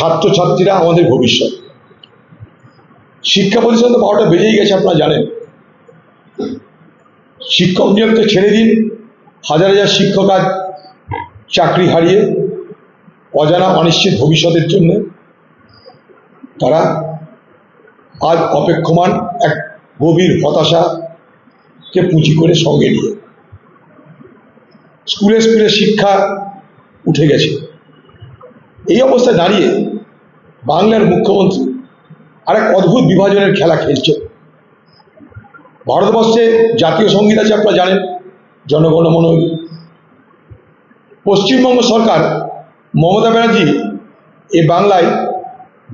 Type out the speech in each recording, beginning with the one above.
ছাত্রছাত্রীরা আমাদের ভবিষ্যৎ। শিক্ষা প্রতিষ্ঠান তো বারোটা বেজেই গেছে, আপনারা জানেন। শিক্ষক নিয়োগ ছেড়ে দিন, হাজার হাজার শিক্ষক আজ চাকরি হারিয়ে, অজানা অনিশ্চিত ভবিষ্যতের জন্য তারা আজ অপেক্ষমান এক গভীর হতাশাকে পুঁজি করে সঙ্গে নিয়ে। স্কুলে স্কুলে শিক্ষা উঠে গেছে। এই অবস্থায় দাঁড়িয়ে বাংলার মুখ্যমন্ত্রী। আরেক অদ্ভুত বিভাজনের খেলা খেলছে। ভারতবর্ষে জাতীয় সংগীত আছে, আপনারা জানেন জনগণমন পশ্চিমবঙ্গ সরকার, মমতা ব্যানার্জি, এ বাংলায়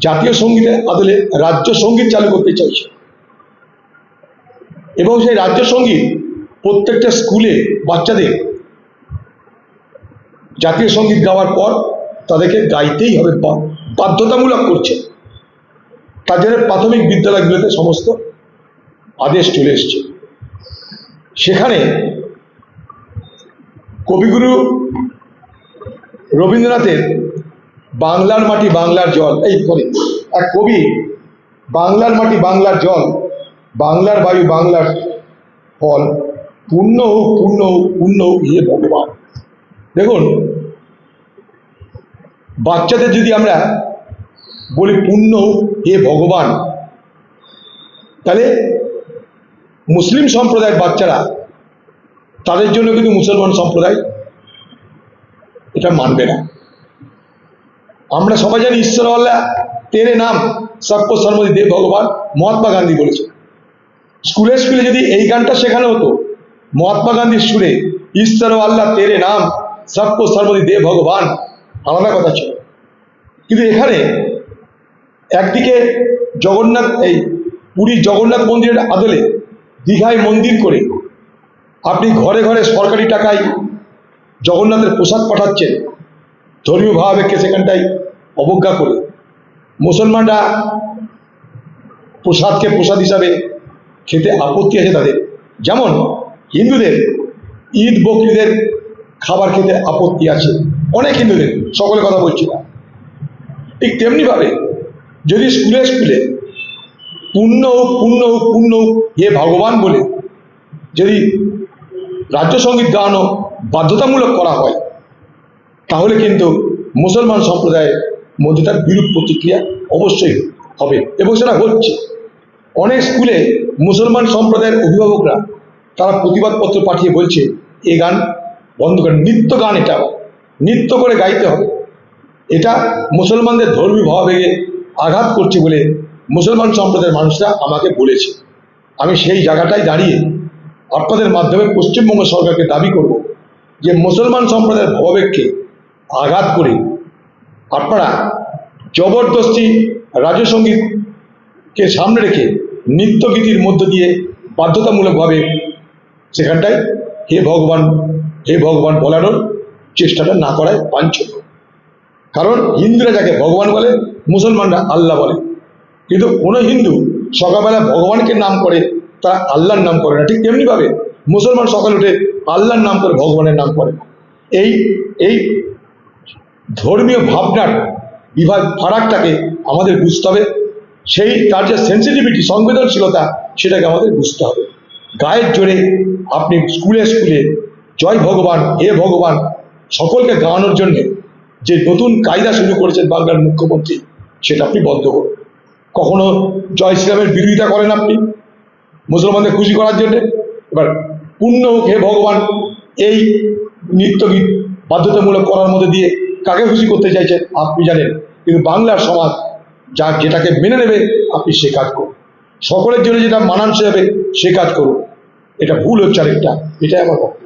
জাতীয় সঙ্গীতের আদলে রাজ্য সংগীত চালু করতে চাইছে। এবং সেই রাজ্য সংগীত প্রত্যেকটা স্কুলে বাচ্চাদের জাতীয় সংগীত গাওয়ার পর তাদেরকে গাইতেই হবে বাধ্যতামূলক করছে। তার জন্য প্রাথমিক বিদ্যালয়গুলোতে সমস্ত আদেশ চলে এসছে। সেখানে কবিগুরু রবীন্দ্রনাথের বাংলার মাটি বাংলার জল, এই করে এক কবি, বাংলার মাটি বাংলার জল, বাংলার বায়ু বাংলার ফল, পূর্ণ হোক পূর্ণ হোক পূর্ণ হোক হে ভগবান। দেখুন বাচ্চাদের যদি আমরা বলি পূর্ণ হে ভগবান, তাহলে মুসলিম সম্প্রদায়ের বাচ্চারা তাদের জন্য কিন্তু মুসলমান সম্প্রদায় এটা মানবে না। আমরা সবাই জানি ঈশ্বর আল্লাহ তেরে নাম সবকো সর্বদি দেব ভগবান মহাত্মা গান্ধী বলেছে স্কুলে স্কুলে যদি এই গানটা শেখানো হতো, মহাত্মা গান্ধীর সুরে, ঈশ্বর আল্লাহ তেরে নাম সবকো সর্বদি দেব ভগবান আলাদা কথা ছিল। কিন্তু এখানে একদিকে জগন্নাথ, এই পুরীর জগন্নাথ মন্দিরের আদলে দীঘায় মন্দির করে আপনি ঘরে ঘরে সরকারি টাকায় জগন্নাথের প্রসাদ পাঠাচ্ছেন, ধর্মীয় ভাবাবেগকে সেখানটায় অবজ্ঞা করে। মুসলমানরা প্রসাদকে প্রসাদ হিসাবে খেতে আপত্তি আছে তাদের। যেমন হিন্দুদের ঈদ বকরিদের খাবার খেতে আপত্তি আছে। অনেক হিন্দুদের সকলে কথা বলছি না। ঠিক তেমনিভাবে যদি স্কুলে স্কুলে পূর্ণ হোক পূর্ণ হোক পূর্ণ হোক, হে ভগবান বলে যদি রাজ্য সংগীত গাওয়ানো বাধ্যতামূলক করা হয়, তাহলে কিন্তু মুসলমান সম্প্রদায়ের মধ্যে তার বিরূপ প্রতিক্রিয়া অবশ্যই হবে এবং সেটা হচ্ছে অনেক স্কুলে মুসলমান সম্প্রদায়ের অভিভাবকরা তারা প্রতিবাদপত্র পাঠিয়ে বলছে, এ গান বন্ধ করে নৃত্য গান এটা নৃত্য করে গাইতে হবে। এটা মুসলমানদের ধর্মীয় ভাবাবেগে আঘাত করছে বলে মুসলমান সম্প্রদায়ের মানুষরা আমাকে বলেছে। আমি সেই জায়গাটায় দাঁড়িয়ে আপনাদের মাধ্যমে পশ্চিমবঙ্গ সরকারকে দাবি করব যে মুসলমান সম্প্রদায়ের ভাবাবেগকে আঘাত করে আপনারা জবরদস্তি রাজসঙ্গীতকে সামনে রেখে নৃত্যগীতির মধ্য দিয়ে বাধ্যতামূলকভাবে সেখানটায় হে ভগবান হে ভগবান বলানোর চেষ্টাটা না করায় বাঞ্ছনীয় কারণ হিন্দুরা যাকে ভগবান বলে, মুসলমানরা আল্লাহ বলে। কিন্তু কোনো হিন্দু সকালবেলা ভগবানকে নাম করে, তারা আল্লাহর নাম করে না। ঠিক তেমনিভাবে মুসলমান সকালে উঠে আল্লাহর নাম করে, ভগবানের নাম করে এই এই ধর্মীয় ভাবনার বিভাগ ফারাকটাকে আমাদের বুঝতে হবে। সেই, তার যে সেন্সিটিভিটি সংবেদনশীলতা, সেটাকে আমাদের বুঝতে হবে। গায়ের জোরে আপনি স্কুলে স্কুলে জয় ভগবান, হে ভগবান। সকলকে গাওয়ানোর জন্যে যে নতুন কায়দা শুরু করেছেন বাংলার মুখ্যমন্ত্রী, সেটা আপনি বন্ধ করুন। কখনো জয় শ্রীরামের বিরোধিতা করেন আপনি? মুসলমানদের খুশি করার জন্যে? এবার, পূর্ণ হে ভগবান, এই নৃত্য গীত বাধ্যতামূলক করার মধ্যে দিয়ে কাকে খুশি করতে চাইছেন আপনি জানেন, কিন্তু বাংলার সমাজ যা যেটাকে মেনে নেবে, আপনি সে কাজ করুন। সকলের জন্য যেটা মানানসই হবে, সে কাজ করুন। এটা ভুল হচ্ছে আরেকটা, এটাই আমার বক্তব্য।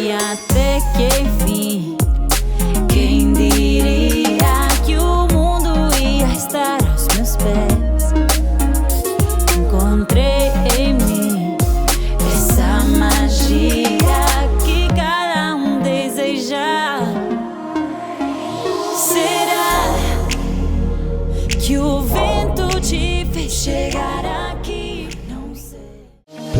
E até que enfim,